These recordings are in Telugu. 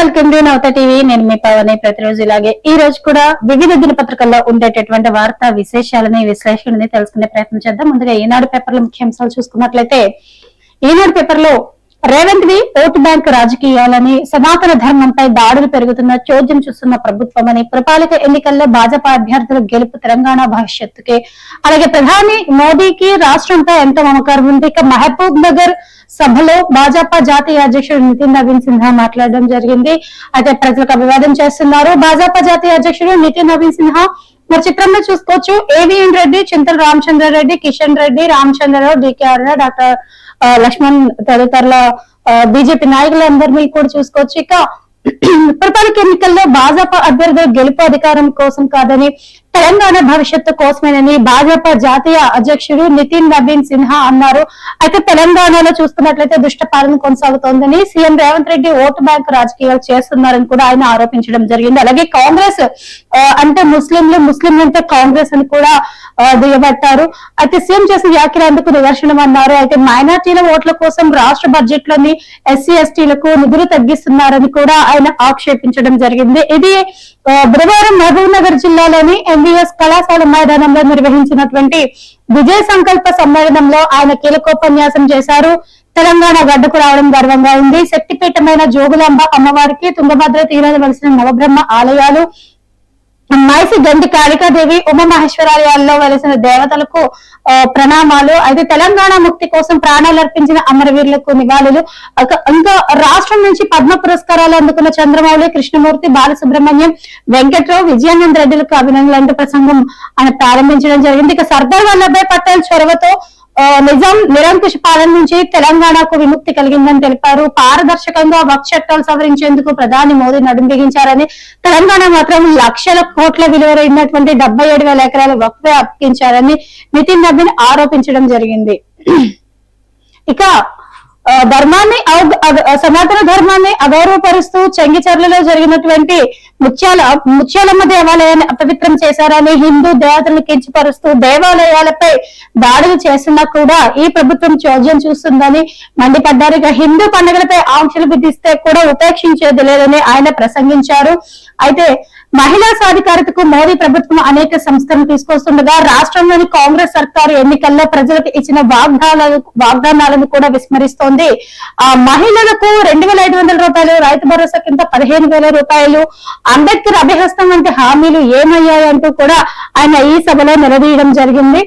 Welcome to Navata TV. నేను మీ పవని ప్రతిరోజు ఇలాగే. ఈ రోజు కూడా వివిధ దినపత్రికల్లో ఉండేటటువంటి వార్తా విశేషాలని విశ్లేషణని తెలుసుకునే ప్రయత్నం చేద్దాం. ముందుగా ఈనాడు పేపర్ల ముఖ్యాంశాలు చూసుకున్నట్లయితే ఈనాడు పేపర్లో రేవంత్ వి ఓటు బ్యాంక్ రాజకీయాలని సనాతన ధర్మంపై దాడులు పెరుగుతున్న చోద్యం చూస్తున్న ప్రభుత్వమని పురపాలక ఎన్నికల్లో భాజపా అభ్యర్థుల గెలుపు తెలంగాణ భవిష్యత్తుకే. అలాగే ప్రధాని మోదీకి రాష్ట్రంపై ఎంతో మమకారం ఉంది. ఇక మహబూబ్ నగర్ సభలో భాజపా జాతీయ అధ్యక్షుడు నితిన్ నవీన్ సిన్హా మాట్లాడడం జరిగింది. అయితే ప్రజలకు అభివాదం చేస్తున్నారు భాజపా జాతీయ అధ్యక్షుడు నితిన్ నవీన్ సిన్హా మరి చిత్రంలో చూసుకోవచ్చు. AVN Reddy Chintala Ramachandra Reddy Kishan Reddy Ramachandrarao DK R doctor Laxman తదితరుల BJP నాయకులందరినీ కూడా చూసుకోవచ్చు. ఇక పురపాలిక ఎన్నికల్లో భాజపా అభ్యర్థుల గెలుపు అధికారం కోసం కాదని తెలంగాణ భవిష్యత్తు కోసమేనని భాజపా జాతీయ అధ్యక్షుడు నితిన్ నవీన్ సిన్హా అన్నారు. అయితే తెలంగాణలో చూస్తున్నట్లయితే దుష్ట పాలన కొనసాగుతోందని CM Revanth Reddy vote bank రాజకీయాలు చేస్తున్నారని కూడా ఆయన ఆరోపించడం జరిగింది. అలాగే కాంగ్రెస్ ఆ, అంటే ముస్లింలు ముస్లింలు అంటే కాంగ్రెస్ అని కూడా దిగబట్టారు అయితే సీఎం చేసిన వ్యాఖ్యలు అందుకు నిదర్శనం అన్నారు అయితే మైనార్టీల ఓట్ల కోసం రాష్ట్ర బడ్జెట్లోని ఎస్సీ ఎస్టీలకు నిధులు తగ్గిస్తున్నారని కూడా ఆయన ఆక్షేపించడం జరిగింది. ఇది బుధవారం మహబూబ్ నగర్ జిల్లాలోని ఎంబీఎస్ కళాశాల మైదానంలో నిర్వహించినటువంటి విజయ సంకల్ప సమ్మేళనంలో ఆయన కీలకోపన్యాసం చేశారు. తెలంగాణ గడ్డకు రావడం గర్వంగా ఉంది. శక్తిపీఠమైన జోగులాంబ అమ్మవారికి తుంగభద్ర తీరాలు వెలిసిన నవబ్రహ్మ ఆలయాలు మైసి గండి కాళికాదేవి ఉమామహేశ్వరాలయాల్లో వెలిసిన దేవతలకు ప్రణామాలు. అయితే తెలంగాణ ముక్తి కోసం ప్రాణాలు అర్పించిన అమరవీరులకు నివాళులు. ఇంకా రాష్ట్రం నుంచి పద్మ పురస్కారాలు అందుకున్న చంద్రమౌళి కృష్ణమూర్తి బాలసుబ్రహ్మణ్యం వెంకట్రావు విజయానంద రెడ్డిలకు అభినందనలు. అంటూ ప్రసంగం ఆయన ప్రారంభించడం జరిగింది. ఇక సర్దార్ వల్లభాయ్ పటేల్ చొరవతో నిజాం నిరంకుశ పాలన నుంచి తెలంగాణకు విముక్తి కలిగిందని తెలిపారు. పారదర్శకంగా వక్ చట్టాలు సవరించేందుకు ప్రధాని మోదీ నడుం బిగించారని తెలంగాణ మాత్రం లక్షల కోట్ల విలువైనటువంటి డెబ్బై ఏడు వేల ఎకరాల వక్ఫే అప్పగించారని నితిన్ నవీన్ ఆరోపించడం జరిగింది. ఇక ధర్మాన్ని అవ- సనాతన ధర్మాన్ని అగౌరవపరుస్తూ చెంగిచర్లలో జరిగినటువంటి ముత్యాల ముత్యాలమ్మ దేవాలయాన్ని అపవిత్రం చేశారని హిందూ దేవతలను కించపరుస్తూ దేవాలయాలపై దాడులు చేస్తున్నా కూడా ఈ ప్రభుత్వం చోద్యం చూస్తుందని మండిపడ్డారు. ఇక హిందూ పండుగలపై ఆంక్షలు విధిస్తే కూడా ఉపేక్షించేది లేదని ఆయన ప్రసంగించారు. అయితే మహిళా సాధికారతకు మోదీ ప్రభుత్వం అనేక సంస్థలను తీసుకొస్తుండగా రాష్ట్రంలోని కాంగ్రెస్ సర్కారు ఎన్నికల్లో ప్రజలకు ఇచ్చిన వాగ్దానాలు వాగ్దానాలను కూడా విస్మరిస్తోంది. ఆ మహిళలకు రెండు వేల ఐదు వందల రూపాయలు రైతు భరోసా కింద పదిహేను వేల రూపాయలు అంబేద్కర్ అభిహస్తం వంటి హామీలు ఏమయ్యాయంటూ కూడా ఆయన ఈ సభలో నిలదీయడం జరిగింది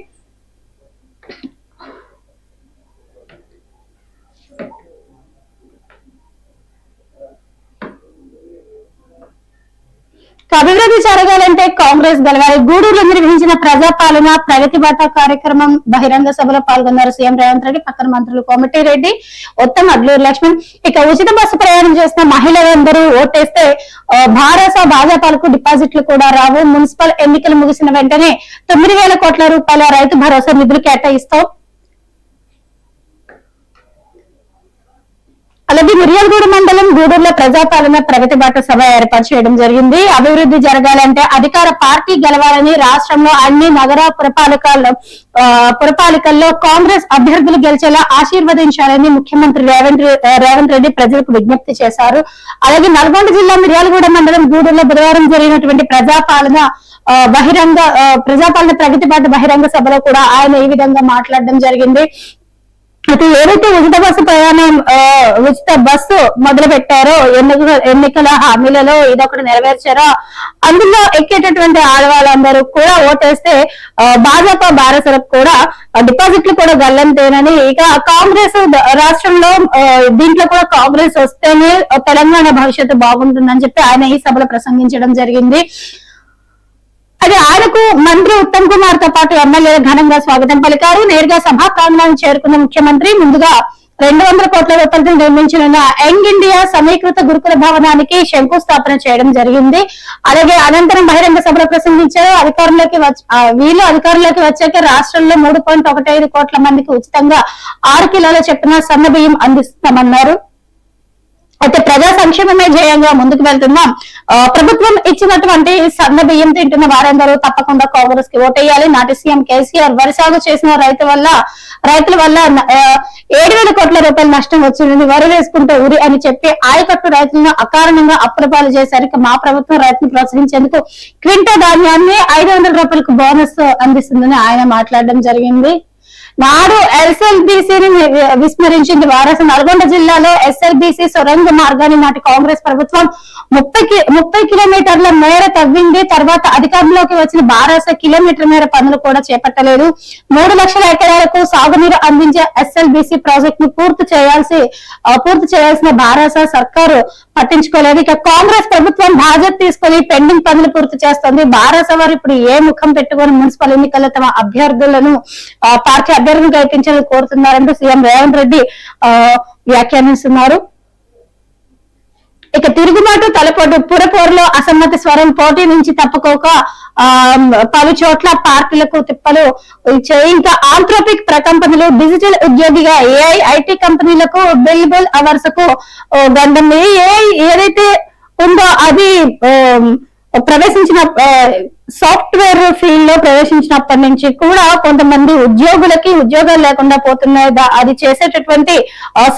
ఇక అభివృద్ధి జరగాలంటే కాంగ్రెస్ గెలవాలి. గూడూరులో నిర్వహించిన ప్రజాపాలన ప్రగతి బాట కార్యక్రమం బహిరంగ సభలో పాల్గొన్నారు సీఎం రేవంత్ రెడ్డి పక్కన మంత్రులు కోమటిరెడ్డి ఉత్తమ్ అడ్లూరు లక్ష్మణ్. ఇక ఉచిత బస్సు ప్రయాణం చేసిన మహిళలందరూ ఓటేస్తే భారత భారస భాజపాలకు డిపాజిట్లు కూడా రావు. మున్సిపల్ ఎన్నికలు ముగిసిన వెంటనే తొమ్మిది వేల కోట్ల రూపాయల రైతు భరోసా నిధులు కేటాయిస్తాం. అలాగే మిర్యాలగూడ మండలం గూడూరులో ప్రజాపాలన ప్రగతి బాట సభ ఏర్పాటు చేయడం జరిగింది. అభివృద్ధి జరగాలంటే అధికార పార్టీ గెలవాలని రాష్ట్రంలో అన్ని నగర పురపాలకల్లో పురపాలికల్లో కాంగ్రెస్ అభ్యర్థులు గెలిచేలా ఆశీర్వదించాలని ముఖ్యమంత్రి రేవంత్ రేవంత్ రెడ్డి ప్రజలకు విజ్ఞప్తి చేశారు. అలాగే నల్గొండ జిల్లా మిర్యాలగూడ మండలం గూడూరులో బుధవారం జరిగినటువంటి ప్రజాపాలన ఆ, బహిరంగ ప్రజాపాలన ప్రగతి బాట బహిరంగ సభలో కూడా ఆయన ఈ విధంగా మాట్లాడడం జరిగింది. అయితే ఏదైతే ఉచిత బస్సు ప్రయాణం ఉచిత బస్సు మొదలు పెట్టారో ఎన్నికల ఎన్నికల హామీలలో ఇదొకటి నెరవేర్చారో అందులో ఎక్కేటటువంటి ఆడవాళ్ళందరూ కూడా ఓటేస్తే భాజపా భారతలకు కూడా డిపాజిట్లు కూడా గల్లంతేనని ఇక కాంగ్రెస్ రాష్ట్రంలో దీంట్లో కూడా కాంగ్రెస్ వస్తేనే తెలంగాణ భవిష్యత్తు బాగుంటుందని చెప్పి ఆయన ఈ సభలో ప్రసంగించడం జరిగింది. అది ఆయనకు మంత్రి ఉత్తమ్ కుమార్తో పాటు ఎమ్మెల్యే ఘనంగా స్వాగతం పలికారు. నేరుగా సభా ప్రాంగణాన్ని చేరుకున్న ముఖ్యమంత్రి ముందుగా రెండు వందల కోట్ల రూపాయలతో నిర్మించనున్న యంగ్ ఇండియా సమీకృత గురుకుల భవనానికి శంకుస్థాపన చేయడం జరిగింది. అలాగే అనంతరం బహిరంగ సభలో ప్రసంగించారు. అధికారంలోకి వీళ్ళు అధికారంలోకి వచ్చాక రాష్ట్రంలో మూడు పాయింట్ ఒకటి ఐదు కోట్ల మందికి ఉచితంగా ఆరు కిలోల చొప్పున సన్న బియ్యం అందిస్తామన్నారు. అయితే ప్రజా సంక్షేమమే ధ్యేయంగా ముందుకు వెళ్తున్నాం. ప్రభుత్వం ఇచ్చినటువంటి సన్న బియ్యం తింటున్న వారందరూ తప్పకుండా కాంగ్రెస్కి ఓటేయాలి. నాటి సీఎం కేసీఆర్ వరి సాగు చేసిన రైతు వల్ల రైతుల వల్ల ఏడు వేల కోట్ల రూపాయల నష్టం వచ్చింది వరి వేసుకుంటే ఉరి అని చెప్పి ఆయకట్టు రైతులను అకారణంగా అప్రపాలు చేశారు మా ప్రభుత్వం రైతును ప్రోత్సహించేందుకు క్వింటా ధాన్యాన్ని ఐదు వందల రూపాయలకు బోనస్ అందిస్తుందని ఆయన మాట్లాడడం జరిగింది. నాడు ఎస్ఎల్బిసిని విస్మరించింది. వారస నల్గొండ జిల్లాలో ఎస్ఎల్బిసి సొరంగ మార్గాన్ని నాటి కాంగ్రెస్ ప్రభుత్వం ముప్పై కి- ముప్పై కిలోమీటర్ల మేర తవ్వింది. తర్వాత అధికారంలోకి వచ్చిన బారాస కిలోమీటర్ మేర పనులు కూడా చేపట్టలేదు. మూడు లక్షల ఎకరాలకు సాగునీరు అందించే ఎస్ఎల్బిసి ప్రాజెక్ట్ను పూర్తి చేయాల్సి పూర్తి చేయాల్సిన బారాస సర్కారు పట్టించుకోలేదు. ఇక కాంగ్రెస్ ప్రభుత్వం బాధ్యత తీసుకొని పెండింగ్ పనులు పూర్తి చేస్తోంది. భారత వారు ఇప్పుడు ఏ ముఖం పెట్టుకొని మున్సిపల్ ఎన్నికల్లో తమ అభ్యర్థులను ఆ, పార్టీ అభ్యర్థులను గెలిపించాలని కోరుతున్నారంటూ సీఎం రేవంత్ రెడ్డి ఆ, వ్యాఖ్యానిస్తున్నారు. ఇక తిరుగుబాటు తలపడు పురపోరులో అసమ్మతి స్వరం పోటీ నుంచి తప్పుకోక ఆ పలు చోట్ల పార్టీలకు తిప్పలు ఇచ్చాయి. ఇంకా ఆంథ్రోపిక్ ప్రకంపనలు డిజిటల్ ఉద్యోగిగా ఏఐ ఐటీ కంపెనీలకు బిల్బుల్ అవర్స్కు గంధం ఏఐ ఏదైతే ఉందో అది ప్రవేశించిన సాఫ్ట్వేర్ ఫీల్డ్లో ప్రవేశించినప్పటి నుంచి కూడా కొంతమంది ఉద్యోగులకి ఉద్యోగాలు లేకుండా పోతున్నాయి. అది చేసేటటువంటి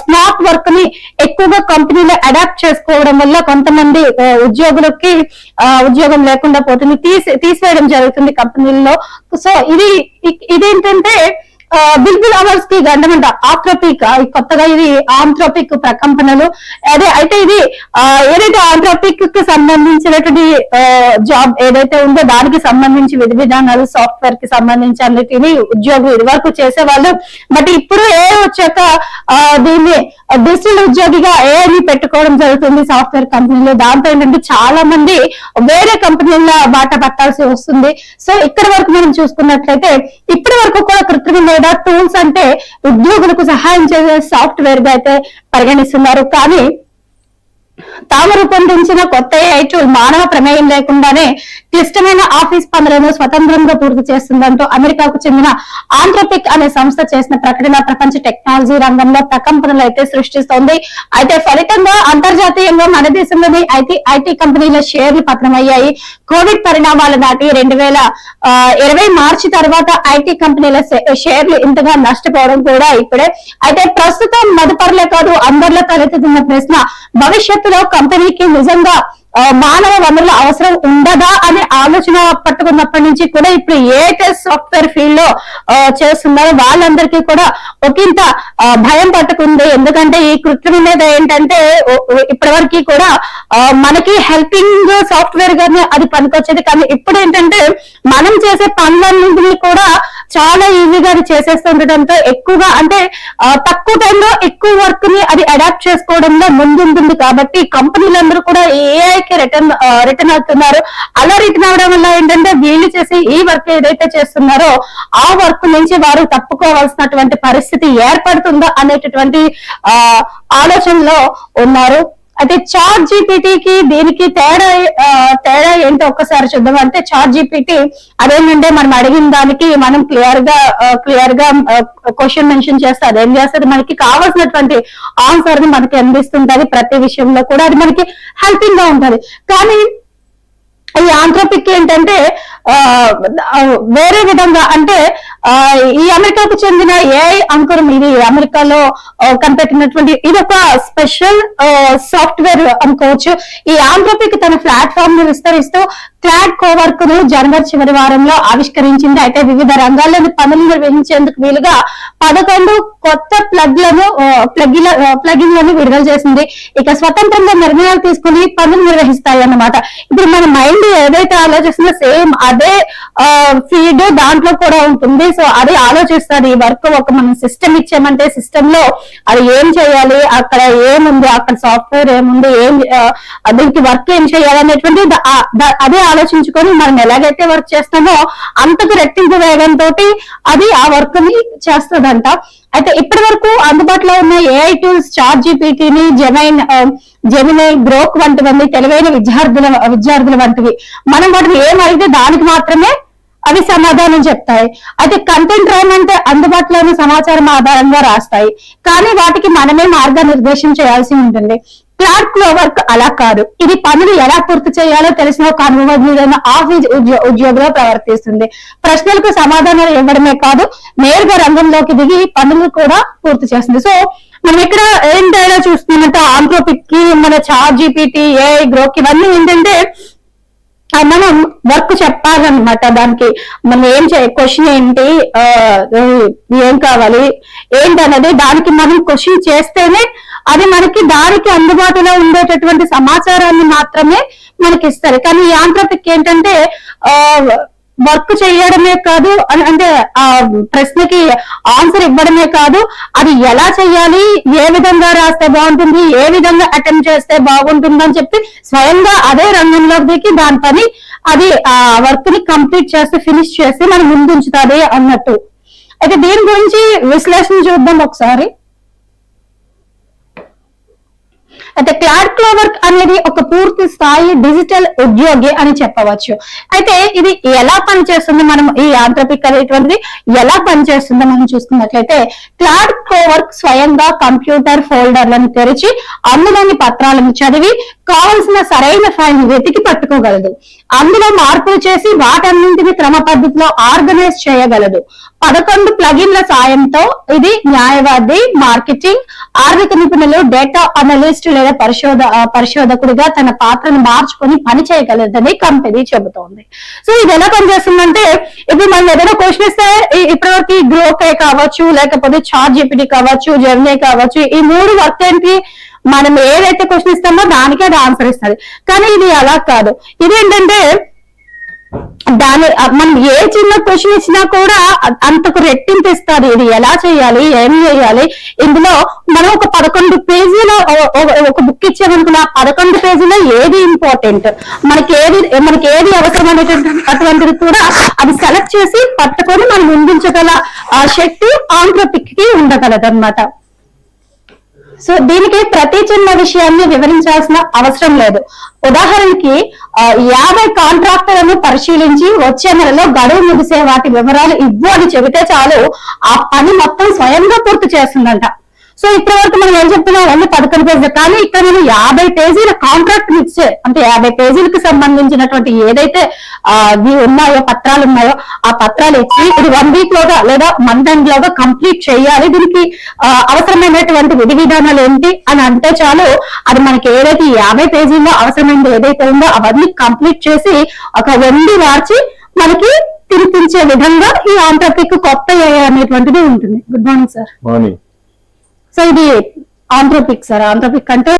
స్మార్ట్ వర్క్ని ఎక్కువగా కంపెనీలో అడాప్ట్ చేసుకోవడం వల్ల కొంతమంది ఉద్యోగులకి ఆ, ఉద్యోగం లేకుండా పోతుంది. తీసి తీసివేయడం జరుగుతుంది కంపెనీల్లో. సో ఇది ఇదేంటంటే బిల్బుల్ అవర్స్కి గండమంట ఆంథ్రోపిక్ కొత్తగా ఇది ఆంథ్రోపిక్ ప్రకంపనలు. అదే అయితే ఇది ఏదైతే ఆంథ్రోపిక్కి సంబంధించినటువంటి జాబ్ ఏదైతే ఉందో దానికి సంబంధించి విధి విధానాలు సాఫ్ట్వేర్కి సంబంధించి అన్నిటిని ఉద్యోగులు ఇది వరకు చేసేవాళ్ళు. బట్ ఇప్పుడు ఏ వచ్చాక దీన్ని డిజిటల్ ఉద్యోగిగా ఏఐని పెట్టుకోవడం జరుగుతుంది సాఫ్ట్వేర్ కంపెనీలో. దాంతో ఏంటంటే చాలా మంది వేరే కంపెనీల బాట పట్టాల్సి వస్తుంది. సో ఇక్కడ వరకు మనం చూసుకున్నట్లయితే ఇప్పటి వరకు కూడా కృత్రిమ లేదా టూల్స్ అంటే ఉద్యోగులకు సహాయం చేసే సాఫ్ట్వేర్గా అయితే పరిగణిస్తున్నారు. కానీ తాము రూపొందించిన కొత్త ఐటూల్ మానవ ప్రమేయం లేకుండానే క్లిష్టమైన ఆఫీస్ పనులను స్వతంత్రంగా పూర్తి చేస్తుందంటూ అమెరికాకు చెందిన ఆంథ్రోపిక్ అనే సంస్థ చేసిన ప్రకటన ప్రపంచ టెక్నాలజీ రంగంలో ప్రకంపనలు అయితే సృష్టిస్తోంది. అయితే ఫలితంగా అంతర్జాతీయంగా మన దేశంలోని ఐటీ ఐటీ కంపెనీల షేర్లు పతనమయ్యాయి. కోవిడ్ పరిణామాల నాటి రెండు వేల ఇరవై మార్చి తర్వాత ఐటీ కంపెనీల షేర్లు ఇంతగా నష్టపోవడం కూడా ఇప్పుడే. అయితే ప్రస్తుతం మదుపరులే కాదు అందరిలో తలెత్తుతున్న ప్రశ్న భవిష్యత్తులో కంపెనీకి నిజంగా మానవ వనరుల అవసరం ఉండదా అనే ఆలోచన పట్టుకున్నప్పటి నుంచి కూడా ఇప్పుడు ఏ సాఫ్ట్వేర్ ఫీల్డ్లో చేస్తున్నారో. వాళ్ళందరికీ కూడా ఒకంత భయం పట్టుకుంది. ఎందుకంటే ఈ కృత్రిమ మీద ఏంటంటే ఇప్పటివరకు కూడా మనకి హెల్పింగ్ సాఫ్ట్వేర్ గానే అది పనికొచ్చేది. కానీ ఇప్పుడు ఏంటంటే మనం చేసే పనులన్నింటినీ కూడా చాలా ఈజీగా అది చేసేస్తుండటంతో ఎక్కువగా అంటే తక్కువ టైంలో ఎక్కువ వర్క్ని అది అడాప్ట్ చేసుకోవడంలో ముందుంటుంది కాబట్టి కంపెనీలందరూ కూడా ఏఐ కి రిటర్న్ రిటర్న్ అవుతున్నారు. అలా రిటర్న్ అవడం వల్ల ఏంటంటే వీళ్ళు చేసి ఈ వర్క్ ఏదైతే చేస్తున్నారో ఆ వర్క్ నుంచి వారు తప్పుకోవాల్సినటువంటి పరిస్థితి ఏర్పడుతుందో అనేటటువంటి ఆ ఆలోచనలో ఉన్నారు. అయితే చాట్ జీపీటీకి దీనికి తేడా తేడా ఏంటో ఒక్కసారి చూద్దాం. అంటే చాట్ జీపీటీ అదేంటంటే మనం అడిగిన దానికి మనం క్లియర్గా క్లియర్గా క్వశ్చన్ మెన్షన్ చేస్తే అదేం చేస్తుంది? మనకి కావాల్సినటువంటి ఆన్సర్ని మనకి అందిస్తుంటది ప్రతి విషయంలో కూడా. అది మనకి హెల్పింగ్గా ఉంటది. కానీ ఈ ఆంథ్రోపిక్ ఏంటంటే ఆ, వేరే విధంగా అంటే ఈ అమెరికాకు చెందిన ఏఐ అంకురం ఇది అమెరికాలో కనిపెట్టినటువంటి ఇది ఒక స్పెషల్ సాఫ్ట్వేర్ అనుకోవచ్చు. ఈ ఆంథ్రోపిక్ తన ప్లాట్ఫామ్ను విస్తరిస్తూ క్లాడ్ కోవర్క్ను జనవరి చివరి వారంలో ఆవిష్కరించింది. అయితే వివిధ రంగాల్లోని పనులు నిర్వహించేందుకు వీలుగా పదకొండు కొత్త ప్లగ్లను ప్లగ్ల ప్లగిన్లను విడుదల చేసింది. ఇక స్వతంత్రంగా నిర్ణయాలు తీసుకుని పనులు నిర్వహిస్తాయి అన్నమాట ఇప్పుడు మన మైండ్ ఏదైతే ఆలోచిస్తుందో సేమ్ అదే ఫీడ్ దాంట్లో కూడా ఉంటుంది. సో అది ఆలోచిస్తారు. ఈ వర్క్ ఒక మనం సిస్టమ్ ఇచ్చామంటే సిస్టమ్లో అది ఏం చేయాలి అక్కడ ఏముంది అక్కడ సాఫ్ట్వేర్ ఏముంది ఏం దీనికి వర్క్ ఏం చేయాలి అనేటువంటి అదే ఆలోచించుకొని మనం ఎలాగైతే వర్క్ చేస్తామో అంతకు రెట్టింపు వేగంతో అది ఆ వర్క్ని చేస్తుందంట. అయితే ఇప్పటి వరకు అందుబాటులో ఉన్న ఏఐ టూల్స్ చార్ట్ జీపీటీని జెమైన్ జెమినై గ్రోక్ వంటివన్నీ తెలివైన విద్యార్థుల విద్యార్థుల వంటివి. మనం వాటిని ఏం అడిగితే దానికి మాత్రమే అవి సమాధానం చెప్తాయి. అయితే కంటెంట్ రాయమంటే అందుబాటులో ఉన్న సమాచారం ఆధారంగా రాస్తాయి. కానీ వాటికి మనమే మార్గనిర్దేశం చేయాల్సి ఉంటుంది. క్లార్క్ వర్క్ అలా కాదు. ఇది పనులు ఎలా పూర్తి చేయాలో తెలిసిన ఒక అనుభవజ్ఞుడైన ఆఫీస్ ఉద్యో ఉద్యోగిలో ప్రవర్తిస్తుంది. ప్రశ్నలకు సమాధానాలు ఇవ్వడమే కాదు నేరుగా రంగంలోకి దిగి పనులు కూడా పూర్తి చేస్తుంది. సో మనం ఇక్కడ ఏం తేడా చూస్తున్నామంటే ఆంథ్రోపిక్కి మన చార్ జీపీటీ ఏఐ గ్రోక్ ఇవన్నీ ఏంటంటే మనం వర్క్ చెప్పాలన్నమాట దానికి. మనం ఏం చే క్వశ్చన్ ఏంటి ఏం కావాలి ఏంటి అన్నది దానికి మనం క్వశ్చన్ చేస్తేనే అది మనకి దానికి అందుబాటులో ఉండేటటువంటి సమాచారాన్ని మాత్రమే మనకి ఇస్తారు కానీ ఈ ఏంటంటే ఆ వర్క్ చేయడమే కాదు అంటే ఆ ప్రశ్నకి ఆన్సర్ ఇవ్వడమే కాదు అది ఎలా చేయాలి ఏ విధంగా రాస్తే బాగుంటుంది ఏ విధంగా అటెంప్ట్ చేస్తే బాగుంటుంది అని చెప్పి స్వయంగా అదే రంగంలోకి దిగి దాని పని అది ఆ వర్క్ని కంప్లీట్ చేసి ఫినిష్ చేసి మనం ముందుంచుతుంది అన్నట్టు. అయితే దీని గురించి విశ్లేషణ చూద్దాం ఒకసారి. అయితే క్లాడ్ క్లోవర్క్ అనేది ఒక పూర్తి స్థాయి డిజిటల్ ఉద్యోగి అని చెప్పవచ్చు. అయితే ఇది ఎలా పనిచేస్తుంది మనం ఈ యాంత్రపిక్ అనేటువంటిది ఎలా పనిచేస్తుందో మనం చూసుకున్నట్లయితే క్లాడ్ క్లోవర్క్ స్వయంగా కంప్యూటర్ ఫోల్డర్లను తెరిచి అందులోని పత్రాలను చదివి కావలసిన సరైన ఫైల్ వెతికి పట్టుకోగలదు. అందులో మార్పులు చేసి వాటన్నింటిని క్రమ పద్ధతిలో ఆర్గనైజ్ చేయగలదు. పదకొండు ప్లగిన్ల సాయంతో ఇది న్యాయవాది మార్కెటింగ్ ఆర్థిక నిపుణులు డేటా అనలిస్ట్ లేదా పరిశోధ పరిశోధకుడిగా తన పాత్రను మార్చుకొని పని చేయగలదని కంపెనీ చెబుతోంది. సో ఇది ఎలా పనిచేస్తుందంటే ఇప్పుడు మనం ఏదైనా క్వశ్చన్ ఇస్తే ఈ- ఇప్పటివరకు గ్రోకే కావచ్చు లేకపోతే చార్జ్ జీపీటీ కావచ్చు జెర్నీ కావచ్చు ఈ మూడు వర్క్ ఏంటి? మనం ఏదైతే క్వశ్చన్ ఇస్తామో దానికే అది ఆన్సర్ ఇస్తుంది. కానీ ఇది అలా కాదు. ఇది ఏంటంటే దాని మనం ఏ చిన్న క్వశ్చన్ ఇచ్చినా కూడా అంతకు రెట్టింపు ఇస్తారు. ఇది ఎలా చేయాలి? ఏం చేయాలి? ఇందులో మనం ఒక పదకొండు పేజీలో ఒక బుక్ ఇచ్చామనుకున్న ఆ పదకొండు పేజీలో ఏది ఇంపార్టెంట్ మనకి ఏది మనకి ఏది అవసరం అనేటువంటి అటువంటిది కూడా అది సెలెక్ట్ చేసి పట్టుకొని మనం ముందుంచగల ఆ శక్తి ఆంథ్రోపిక్కి ఉండగలదు అనమాట సో దీనికి ప్రతి చిన్న విషయాన్ని వివరించాల్సిన అవసరం లేదు. ఉదాహరణకి యాభై కాంట్రాక్టర్లను పరిశీలించి వచ్చే నెలలో గడువు ముగిసే వాటి వివరాలు ఇవ్వు అని చెబితే చాలు ఆ పని మొత్తం స్వయంగా పూర్తి చేస్తుందంట. సో ఇప్పటి వరకు మనం ఏం చెప్తున్నాం? అన్ని పదకొండు పేజీలు. కానీ ఇక్కడ నేను యాభై పేజీల కాంట్రాక్ట్ ఇచ్చే అంటే యాభై పేజీలకు సంబంధించినటువంటి ఏదైతే ఉన్నాయో పత్రాలు ఉన్నాయో ఆ పత్రాలు ఇచ్చి ఇది వన్ వీక్ లోగా లేదా మంత్ ఎండ్ లోగా కంప్లీట్ చేయాలి. దీనికి అవసరమైనటువంటి విధి విధానాలు ఏంటి అని అంటే చాలు అది మనకి ఏదైతే యాభై పేజీల్లో అవసరమైనది ఏదైతే ఉందో అవన్నీ కంప్లీట్ చేసి ఒక వెండి మార్చి మనకి తినిపించే విధంగా ఈ ఆంథ్రపిక్ కొత్త అనేటువంటిది ఉంటుంది. Good morning sir morning so ఇది ఆంథ్రోపిక్ సార్ ఆంథ్రోపిక్ అంటే